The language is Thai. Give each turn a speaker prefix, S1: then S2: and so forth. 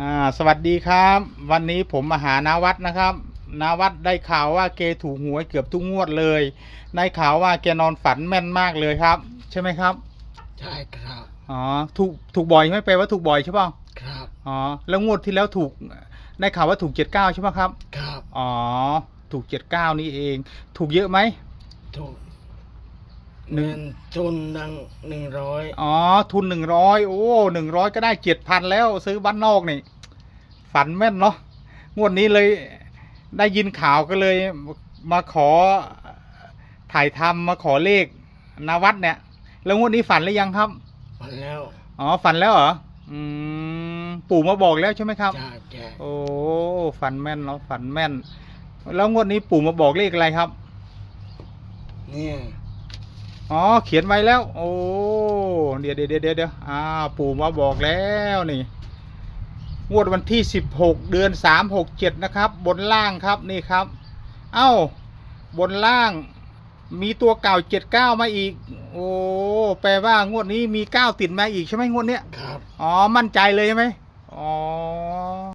S1: อ่าสวัสดีครับ วันนี้ผมมาหานาวัดนะครับนาวัดได้ข่าวว่าเกถูกหวยเกือบทุกงวดเลยได้ข่าวว่าแกนอนฝันแม่นมากเลยครับ ใช่ไหมครับ
S2: ใช่ครับ
S1: อ๋อถูกถูกบ่อยไหม่ไปลว่าถูกบ่อยใช่ป่ะ
S2: ครับ
S1: อ๋อแล้วงวดที่แล้วถูกได้ข่าวว่าถูกเจ็ดเก้าใช่ป่ะครับ
S2: ครับ
S1: อ๋อถูกเจ็ดเก้านี่เอง ถูกเยอะไหม
S2: ถูก
S1: หนึ่ง
S2: เงินทุนดังหนึ่งร้อย
S1: อ๋อ ทุนหนึ่งร้อยโอ้หนึ่งร้อยก็ได้เจ็ดพันแล้ว ซื้อบ้านนอกนี่ ฝันแม่นเนาะงวดนี้เลยได้ยินข่าวก็เลยมาขอถ่ายทำมาขอเลขนาวัดเนี่ย แล้วงวดนี้ฝันหรือยังครับ
S2: มาแล้ว
S1: อ๋อ ฝันแล้วเหรออืมปู่มาบอกแล้วใช่ไหมครับ
S2: จ้าแก
S1: โอ้ฝันแม่นเนาะฝันแม่น แล้วงวดนี้ปู่มาบอกเลขอะไรครับ
S2: เนี่ย
S1: อ๋อ เขียนไว้แล้ว โอ้เดี๋ยวเดี๋ยวเดี๋ยวเดี๋ยวอ่าปู่มาบอกแล้วนี่งวดวันที่สิบหกเดือนสามหกเจ็ดนะครับ บนล่างครับนี่ครับ เอ้า บนล่างมีตัวเก่าเจ็ดเก้ามาอีก โอ้แปลว่างวดนี้มีเก้าติดมาอีกใช่ไหมงวดเนี้ย
S2: ครับ
S1: อ๋อมั่นใจเลยใช่ไหมอ๋อ